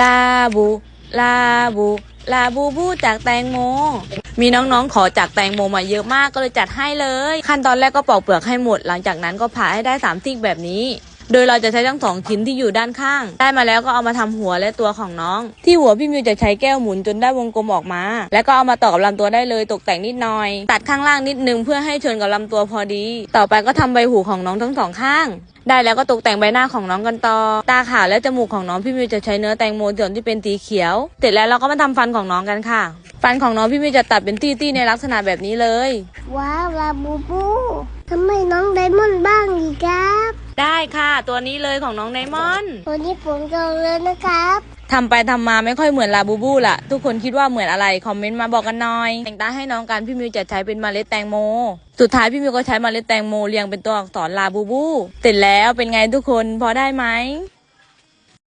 ลาบูลาบูลาบูบูจากแตงโม มีน้องๆขอจากแตงโมมาเยอะมากก็เลยจัดให้เลย ขั้นตอนแรกก็ปอกเปลือกให้หมด หลังจากนั้นก็ผ่าให้ได้สามซีกแบบนี้ โดยเราจะใช้ทั้งสองชิ้นที่อยู่ด้านข้าง ได้มาแล้วก็เอามาทำหัวและตัวของน้อง ที่หัวพี่มิวจะใช้แก้วหมุนจนได้วงกลมออกมา แล้วก็เอามาต่อกับลำตัวได้เลยตกแต่งนิดหน่อย ตัดข้างล่างนิดนึงเพื่อให้ชนกับลำตัวพอดี ต่อไปก็ทำใบหูของน้องทั้งสองข้างได้แล้วก็ตกแต่งใบหน้าของน้องกันต่อ ตาขาวและจมูกของน้องพี่มิวจะใช้เนื้อแตงโมส่วนที่เป็นสีเขียว เสร็จแล้วเราก็มาทำฟันของน้องกันค่ะ ฟันของน้องพี่มิวจะตัดเป็นตี้ๆในลักษณะแบบนี้เลย ว้าวลาบูบูทำไมน้องไดมอนด์บ้างอีกครับ ได้ค่ะ ตัวนี้เลยของน้องไดมอนด์ตัวนี้ผมจะเลยนะครับทำไปทำมาไม่ค่อยเหมือนลาบูบูล่ะ ทุกคนคิดว่าเหมือนอะไร คอมเมนต์มาบอกกันหน่อย แต่งตาให้น้องกันพี่มิวจะใช้เป็นเมล็ดแตงโม สุดท้ายพี่มิวก็ใช้เมล็ดแตงโมเรียงเป็นตัวอักษรลาบูบู เสร็จแล้วเป็นไงทุกคนพอได้ไหม